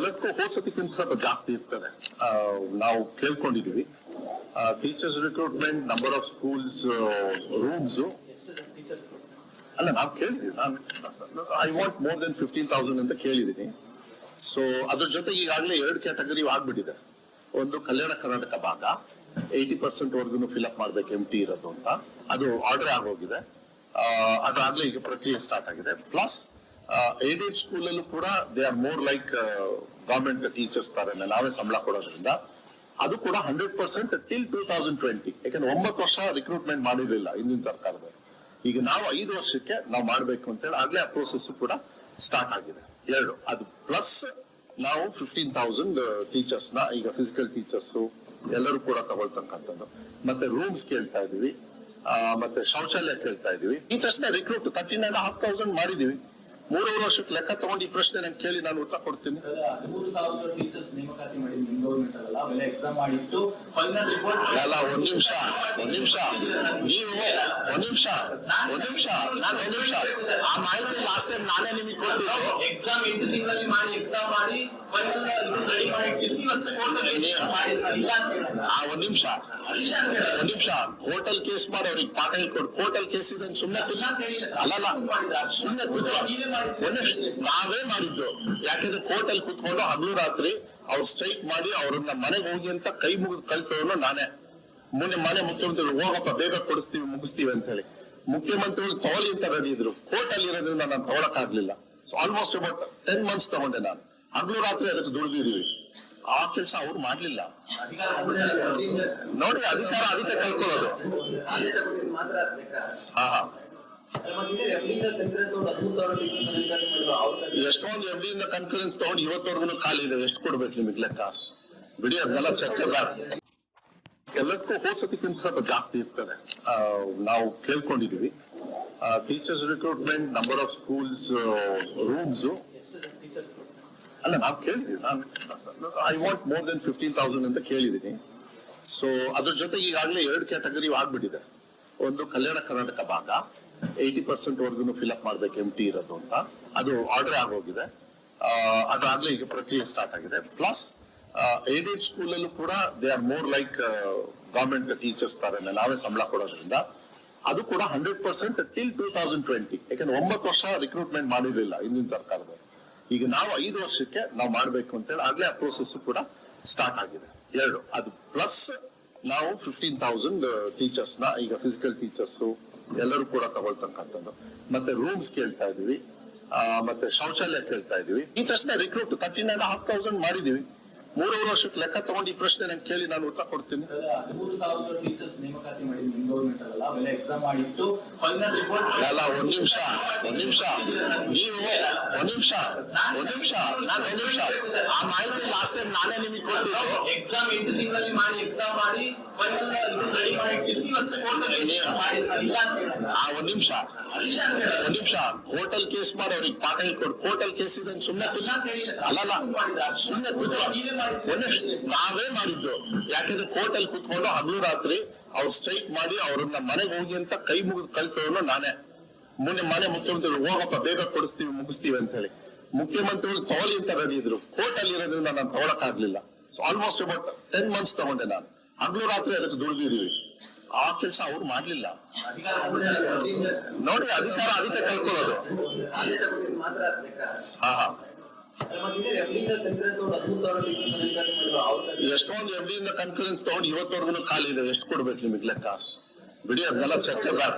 ಎಲ್ಲದಕ್ಕೂ ಹೋದ್ಸತಿಕ್ಕಿಂತ ಸ್ವಲ್ಪ ಜಾಸ್ತಿ ಇರ್ತದೆ. ನಾವು ಕೇಳ್ಕೊಂಡಿದೀವಿ teachers recruitment number of schools rooms ಅಲ್ಲ, ನಾವು ಕೇಳಿದೀವಿ ನಾನು I want more than fifteen thousand ಅಂತ ಕೇಳಿದೀನಿ ಸೊ ಅದ್ರ ಜೊತೆ ಈಗಾಗಲೇ ಎರಡು ಕ್ಯಾಟಗರಿ ಆಗ್ಬಿಟ್ಟಿದೆ. ಒಂದು ಕಲ್ಯಾಣ ಕರ್ನಾಟಕ ಭಾಗ. ಏಯ್ಟಿ ಪರ್ಸೆಂಟ್ ಫಿಲ್ ಅಪ್ ಮಾಡ್ಬೇಕು ಎಂ ಟಿ ಇರೋದು ಅಂತ. ಅದು ಆರ್ಡರ್ ಆಗೋಗಿದೆ. ಅದಾಗ್ಲೇ ಈಗ ಪ್ರಕ್ರಿಯೆ ಸ್ಟಾರ್ಟ್ ಆಗಿದೆ. ಪ್ಲಸ್ ಏಡೆಡ್ ಸ್ಕೂಲ್ ಅಲ್ಲೂ ಕೂಡ they are more like government teachers ತರ ನಾವೇ ಸಂಬಳ ಕೊಡೋದ್ರಿಂದ. ಅದು ಕೂಡ hundred percent till two thousand twenty ಯಾಕಂದ್ರೆ ಒಂಬತ್ತು ವರ್ಷ ರಿಕ್ರೂಟ್ಮೆಂಟ್ ಮಾಡಿರಲಿಲ್ಲ ಹಿಂದಿನ ಸರ್ಕಾರದ ಈಗ ನಾವು ಐದು ವರ್ಷಕ್ಕೆ ನಾವು ಮಾಡ್ಬೇಕು ಅಂತ ಹೇಳಿ ಆಗ್ಲೇ ಆ ಪ್ರೋಸೆಸ್ ಕೂಡ ಸ್ಟಾರ್ಟ್ ಆಗಿದೆ. ಎರಡು, ಅದು ಪ್ಲಸ್ ನಾವು ಫಿಫ್ಟೀನ್ ತೌಸಂಡ್ ಟೀಚರ್ಸ್ನ, ಈಗ ಫಿಸಿಕಲ್ ಟೀಚರ್ಸ್ ಎಲ್ಲರೂ ಕೂಡ ತಗೊಳ್ತಕ್ಕಂಥದ್ದು. ಮತ್ತೆ ರೂಮ್ಸ್ ಕೇಳ್ತಾ ಇದೀವಿ ಮತ್ತೆ ಶೌಚಾಲಯ ಕೇಳ್ತಾ ಇದೀವಿ ಟೀಚರ್ಸ್ನ recruit thirteen and half thousand ಮಾಡಿದೀವಿ ಮೂರುವರೆ ವರ್ಷಕ್ಕೆ ಲೆಕ್ಕ ತಗೊಂಡು ಈ ಪ್ರಶ್ನೆ ನಂಗೆ ಕೇಳಿ ನಾನು ಉತ್ತರ ಕೊಡ್ತೀನಿ. ಅಲ್ಲ, ಒಂದ್ ನಿಮಿಷ ಒಂದ್ ನಿಮಿಷ. ನೀವು, ಒಂದ್ ನಿಮಿಷ ಒಂದ್ ನಿಮಿಷ ನಾನು ಒಂದ್ ನಿಮಿಷ. ಆ ಮಾಹಿತಿ ಲಾಸ್ಟ್ ಟೈಮ್ ನಾನೇ ನಿಮಗೆ ಕೊಟ್ಟಿದ್ದೆ. ಎಕ್ಸಾಮ್ ಎಂಟು ತಿಂಗಳಲ್ಲಿ ಮಾಡಿ ಎಕ್ಸಾಮ್ ಮಾಡಿ ಆ ಒಂದ್ ನಿಮಿಷ ಒಂದ್ ನಿಮಿಷ. ಹೋಟೆಲ್ ಕೇಸ್ ಮಾಡಿ ಅವ್ರಿಗೆ ಪಾಠ ಹೇಳ್ಕೊಡು. ಹೋಟೆಲ್ ಕೇಸ್ ಇದೆ ಸುಮ್ಮನೆ ಅಲ್ಲಲ್ಲ ಸುಮ್ಮನೆ ನೀವೇ ಮಾಡಿದ್ದು. ಯಾಕಂದ್ರೆ ಕೋರ್ಟಲ್ಲಿ ಕುತ್ಕೊಂಡು ಹಗಲು ರಾತ್ರಿ ಅವ್ರು ಸ್ಟ್ರೈಕ್ ಮಾಡಿ ಅವ್ರನ್ನ ಮನೆಗೆ ಹೋಗಿ ಅಂತ ಕೈ ಮುಗಿದು ಕಳ್ಸೋನು ನಾನೇ. ಮೊನ್ನೆ ಮನೆ ಮುಖ್ಯಮಂತ್ರಿಗಳು, ಹೋಗಪ್ಪ, ಬೇಗ ಕೊಡಿಸ್ತೀವಿ, ಮುಗಿಸ್ತೀವಿ ಅಂತ ಹೇಳಿ ಮುಖ್ಯಮಂತ್ರಿಗಳು ತಗೊಳ್ಳಿ ಅಂತ ರೆಡಿ ಇದ್ರು. ಕೋರ್ಟ್ ಅಲ್ಲಿ ಇರೋದ್ರಿಂದ ನಾನು ತಗೊಳಕ್ ಆಗ್ಲಿಲ್ಲ. So almost about ten months ತಗೊಂಡೆ ನಾನು. ಹಗಲು ರಾತ್ರಿ ಅದಕ್ಕೆ ದುಡಿದಿದೀವಿ. ಆ ಕೆಲಸ ಅವ್ರು ಮಾಡ್ಲಿಲ್ಲ. ನೋಡಿ, ಅಧಿಕಾರ ಅದಕ್ಕೆ ಕಲ್ಕೊಳ್ಳೋದು. ಹಾ ಹಾ. ಎಷ್ಟೊಂದು ಎಫ್ ಇಂದ ಕಾನ್ಫಿಡೆನ್ಸ್ ತಗೊಂಡು ಇವತ್ತವರೆಗೂ ಖಾಲಿ ಇದೆ. ಎಷ್ಟು ಕೊಡ್ಬೇಕು ನಿಮಗೆ ಲೆಕ್ಕ? ಬಿಡಿ, ಅದನ್ನೆಲ್ಲ ಚರ್ಚೆ ಬೇಡ ಎಲ್ಲದಕ್ಕೂ ಹೋದ್ಸತಿಕ್ಕಿಂತ ಸ್ವಲ್ಪ ಜಾಸ್ತಿ ಇರ್ತದೆ. ನಾವು ಕೇಳ್ಕೊಂಡಿದೀವಿ teachers recruitment number of schools rooms ಅಲ್ಲ, ನಾವು ಕೇಳಿದೀವಿ ನಾನು I want more than fifteen thousand ಅಂತ ಕೇಳಿದೀನಿ ಸೊ ಅದ್ರ ಜೊತೆ ಈಗಾಗಲೇ ಎರಡು ಕ್ಯಾಟಗರಿ ಆಗ್ಬಿಟ್ಟಿದೆ. ಒಂದು ಕಲ್ಯಾಣ ಕರ್ನಾಟಕ ಭಾಗ ಏಯ್ಟಿ ಪರ್ಸೆಂಟ್ ವರ್ಗು ಫಿಲ್ ಅಪ್ ಮಾಡ್ಬೇಕು ಎಂ ಟಿ ಇರೋದು ಅಂತ. ಅದು ಆರ್ಡರ್ ಆಗೋಗಿದೆ. ಅದಾಗ್ಲೇ ಈಗ ಪ್ರಕ್ರಿಯೆ ಸ್ಟಾರ್ಟ್ ಆಗಿದೆ. ಪ್ಲಸ್ ಏಡೆಡ್ ಸ್ಕೂಲ್ ಅಲ್ಲೂ ಕೂಡ they are more like government teachers ತರ ನಾವೇ ಸಂಬಳ ಕೊಡೋದ್ರಿಂದ. ಅದು ಕೂಡ hundred percent till two thousand twenty ಯಾಕಂದ್ರೆ ಒಂಬತ್ತು ವರ್ಷ ರಿಕ್ರೂಟ್ಮೆಂಟ್ ಮಾಡಿರಲಿಲ್ಲ ಹಿಂದಿನ ಸರ್ಕಾರದ ಈಗ ನಾವು ಐದು ವರ್ಷಕ್ಕೆ ನಾವು ಮಾಡ್ಬೇಕು ಅಂತ ಹೇಳಿ ಆಗ್ಲೇ ಆ ಪ್ರೋಸೆಸ್ ಕೂಡ ಸ್ಟಾರ್ಟ್ ಆಗಿದೆ. ಎರಡು, ಅದು ಪ್ಲಸ್ ನಾವು ಫಿಫ್ಟೀನ್ ತೌಸಂಡ್ ಟೀಚರ್ಸ್ನ ಈಗ ಫಿಸಿಕಲ್ ಟೀಚರ್ಸ್ ಎಲ್ಲರೂ ಕೂಡ ತಗೊಳ್ತಕ್ಕಂಥದ್ದು. ಮತ್ತೆ ರೂಮ್ಸ್ ಕೇಳ್ತಾ ಇದೀವಿ ಮತ್ತೆ ಶೌಚಾಲಯ ಕೇಳ್ತಾ ಇದೀವಿ ಈ ತಕ್ಷಣ recruit thirteen and half thousand ಮಾಡಿದೀವಿ ಮೂರುವರೆ ವರ್ಷಕ್ಕೆ ಲೆಕ್ಕ ತಗೊಂಡು ಈ ಪ್ರಶ್ನೆ ನಂಗೆ ಕೇಳಿ ನಾನು ಉತ್ತರ ಕೊಡ್ತೀನಿ. ಅಲ್ಲ ಒಂದ್ ನಿಮಿಷ ಒಂದ್ ನಿಮಿಷ. ನೀವು ಒಂದ್ ನಿಮಿಷ ಒಂದ್ ನಿಮಿಷ ನಾನು ಒಂದ್ ನಿಮಿಷ. ಆ ಮಾಹಿತಿ ಲಾಸ್ಟ್ ಟೈಮ್ ನಾನೇ ನಿಮಗೆ ಕೊಟ್ಟಿದ್ದೆ. ಎಕ್ಸಾಮ್ ಎಂಟು ತಿಂಗಳಲ್ಲಿ ಮಾಡಿ ಎಕ್ಸಾಮ್ ಮಾಡಿ ಆ ಒಂದ್ ನಿಮಿಷ. ಒಂದ್ ನಿಮಿಷ. ಹೋಟೆಲ್ ಕೇಸ್ ಮಾಡಿ ಅವ್ರಿಗೆ ಪಾಠ ಹೇಳ್ಕೊಡು ಹೋಟೆಲ್ ಕೇಸ್ ಇದೆ ಸುಮ್ಮನೆ ಅಲ್ಲಲ್ಲ ಸುಮ್ಮನೆ ನೀವೇ ಮಾಡಿದ್ದು. ಯಾಕಂದ್ರೆ ಕೋರ್ಟಲ್ಲಿ ಕುತ್ಕೊಂಡು ಹಗಲು ರಾತ್ರಿ ಅವ್ರು ಸ್ಟ್ರೈಕ್ ಮಾಡಿ ಅವ್ರನ್ನ ಮನೆಗೆ ಹೋಗಿ ಅಂತ ಕೈ ಮುಗಿದು ಕಳ್ಸೋನು ನಾನೇ. ಮೊನ್ನೆ ಮನೆ ಮುಖ್ಯಮಂತ್ರಿಗಳು, ಹೋಗಪ್ಪ, ಬೇಗ ಕೊಡಿಸ್ತೀವಿ, ಮುಗಿಸ್ತೀವಿ ಅಂತ ಹೇಳಿ ಮುಖ್ಯಮಂತ್ರಿಗಳು ತಗೊಳ್ಳಿ ಅಂತ ರೆಡಿ ಇದ್ರು ಕೋರ್ಟ್ ಅಲ್ಲಿ ಇರೋದ್ರಿಂದ ನಾನು ತಗೊಳಕ್ ಆಗ್ಲಿಲ್ಲ ಆಲ್ಮೋಸ್ಟ್ ಅಬೌಟ್ ಟೆನ್ ಮಂತ್ಸ್ ತಗೊಂಡೆ ನಾನು. ಹಗಲು ರಾತ್ರಿ ಅದಕ್ಕೆ ದುಡಿದಿದೀವಿ. ಆ ಕೆಲಸ ಅವ್ರು ಮಾಡ್ಲಿಲ್ಲ. ನೋಡಿ, ಅಧಿಕಾರ ಅದಕ್ಕೆ ಕಲ್ಕೊಳ್ಳೋದು ಹಾ ಹಾ. ಕಾನ್ಫರೆನ್ಸ್ ಎಷ್ಟೊಂದು ಇಂದ ಕಾನ್ಫಿಡೆನ್ಸ್ ತಗೊಂಡು ಇವತ್ತವರೆಗೂ ಖಾಲಿ ಇದೆ. ಎಷ್ಟು ಕೊಡ್ಬೇಕು ನಿಮಗೆ ಲೆಕ್ಕ? ಬಿಡಿ, ಅದನ್ನೆಲ್ಲ ಚರ್ಚೆ ಬೇಡ